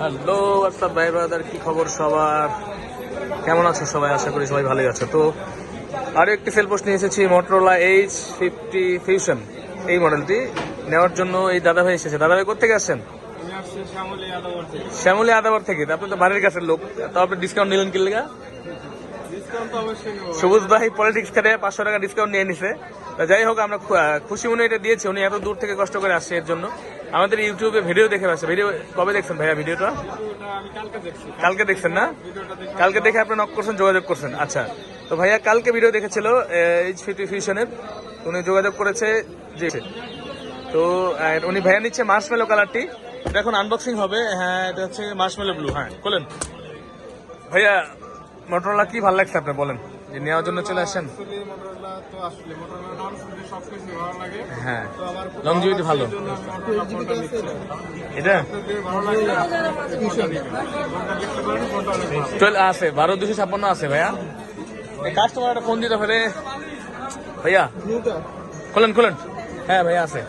Hello Asad ভাই brother কি খবর সবার? কেমন আছো সবাই? আশা করি সবাই ভালোই আছে। তো আরও একটি সেল পোস্ট নিয়ে এসেছি মোটরোলা এইচ ফিফটি ফিউশন এই মডেলটি নেওয়ার জন্য এই দাদা ভাই এসেছে দাদা ভাই কোথেকে আসছেন শ্যামলী আদাবর থেকে। আপনি তো বাড়ির কাছের লোক। তো আপনি ডিসকাউন্ট নিলেন কি লেগা? ডিসকাউন্ট তো সবুজ ভাই পলিটিক্স খেলে পাঁচশো টাকা ডিসকাউন্ট নিয়ে নিছে। যাই হোক, আমরা খুশি মনে এটা দিয়েছি। উনি এত দূর থেকে কষ্ট করে আসছে এর জন্য। আমাদের ইউটিউবে ভিডিও দেখে আসছে ভিডিও কবে দেখছেন ভাইয়া ভিডিওটা? কালকে দেখছেন না? কালকে দেখে আপনি নক করছেন, যোগাযোগ করছেন। আচ্ছা তো ভাইয়া কালকে ভিডিও দেখেছিল এইচ ফিফটি ফিউশনের উনি যোগাযোগ করেছে যে, তো উনি ভাইয়া নিচ্ছে মার্শমেলো কালারটি এটা এখন আনবক্সিং হবে। হ্যাঁ এটা হচ্ছে মার্শমেলো ব্লু হ্যাঁ বলেন ভাইয়া, মোটরোলা কি ভালো লাগছে আপনার? বলেন। যে নেওয়ার জন্য চলে লাগে হ্যাঁ। আমার ভালো। এটা? চল আছে, বারো দুশো ছাপ্পান্ন আছে ভাইয়া। কাস্টমার একটা ফোন দিতে পারে। ভাইয়া, খোলেন খোলেন। হ্যাঁ ভাইয়া আছে।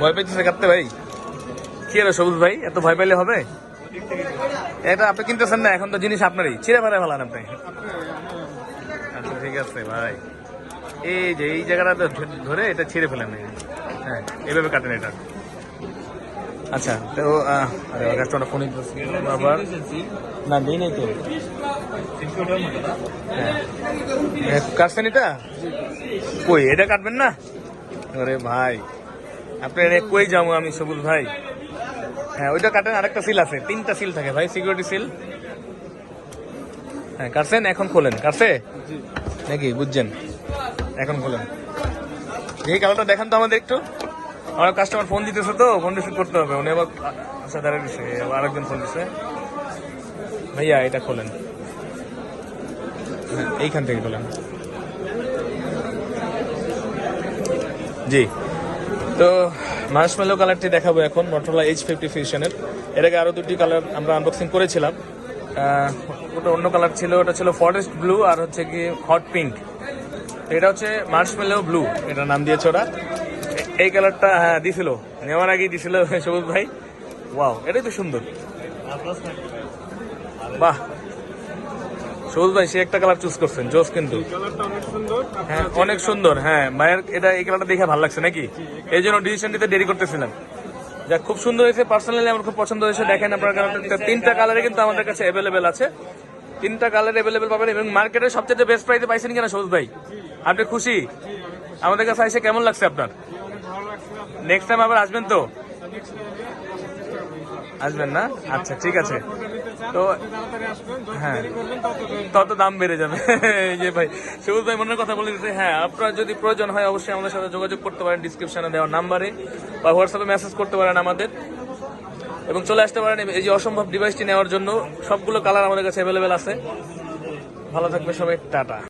ভয় পেয়েছে কাটতে ভাই। কি রে সবুজ ভাই? এত ভয় পাইলে হবে? এটা আপনি কিনতেছেন না, এখন তো জিনিস আপনারই। ছিঁড়ে ফেলে ফেলান আপনি। আচ্ছা ঠিক আছে ভাই। এই যে, এই জায়গাটা ধরে এটা ছিঁড়ে ফেলেন হ্যাঁ এভাবে কাটেন এটা। আচ্ছা তো ফোন না হ্যাঁ। কাটছেন এটা? কই, এটা কাটবেন না? ভাই যাব আমি, সবুজ ভাই? হ্যাঁ ওইটা কাটেন আরেকটা সিল আছে তিনটা সিল থাকে ভাই সিকিউরিটি সিল হ্যাঁ কাটছেন এখন খোলেন কাটছে? নাকি বুঝছেন? এখন খোলেন। এই কালারটা দেখান তো আমাদের একটু। আমার কাস্টমার ফোন দিতেছে তো ফোন রিসিভ করতে হবে। উনি আবার আচ্ছা দাঁড়িয়ে দিচ্ছে আবার আরেকজন ফোন দিচ্ছে ভাইয়া এটা খোলেন। হ্যাঁ এইখান থেকে খোলেন। জি। তো মার্শমেলো কালারটি দেখাবো এখন মোটরলা এইচ ফিফটি ফিউশনের এর। আগে আরও দুটি কালার আমরা আনবক্সিং করেছিলাম। ওটা অন্য কালার ছিল, ওটা ছিল ফরেস্ট ব্লু আর হচ্ছে কি হট পিঙ্ক এটা হচ্ছে মার্শমেলো ব্লু এটা নাম দিয়েছে ওরা। এই কালারটা হ্যাঁ দিছিল। নেওয়ার আগেই দিছিল সবুজ ভাই। ওয়াও এটাই তো সুন্দর। বাহ সবুজ ভাই সে একটা কালার চুজ করছেন জোস কিন্তু। হ্যাঁ অনেক সুন্দর হ্যাঁ মায়ের এটা এই কালারটা দেখে ভালো লাগছে নাকি? এই জন্য ডিসিশন নিতে দেরি করতেছিলাম। যা খুব সুন্দর হয়েছে পার্সোনালি আমার খুব পছন্দ হয়েছে। দেখেন আপনার কালারটা তিনটা কালারে কিন্তু আমাদের কাছে অ্যাভেলেবেল আছে। তিনটা কালার অ্যাভেলেবেল পাবেন এবং মার্কেটে সবচেয়ে বেস্ট প্রাইসে পাইছেন কিনা সবুজ ভাই? আপনি খুশি? আমাদের কাছে এসে কেমন লাগছে আপনার? নেক্সট টাইম আবার আসবেন তো? আসবেন। না? আচ্ছা ঠিক আছে। তো হ্যাঁ। তত দাম বেড়ে যাবে। যে ভাই সবুজ ভাই মনের কথা বলে দিচ্ছে হ্যাঁ আপনার যদি প্রয়োজন হয় অবশ্যই আমাদের সাথে যোগাযোগ করতে পারেন ডিসক্রিপশনে দেওয়ার নাম্বারে বা হোয়াটসঅ্যাপে মেসেজ করতে পারেন আমাদের। এবং চলে আসতে পারেন এই যে অসম্ভব ডিভাইসটি নেওয়ার জন্য সবগুলো কালার আমাদের কাছে অ্যাভেলেবেল আছে। ভালো থাকবে সবাই টাটা।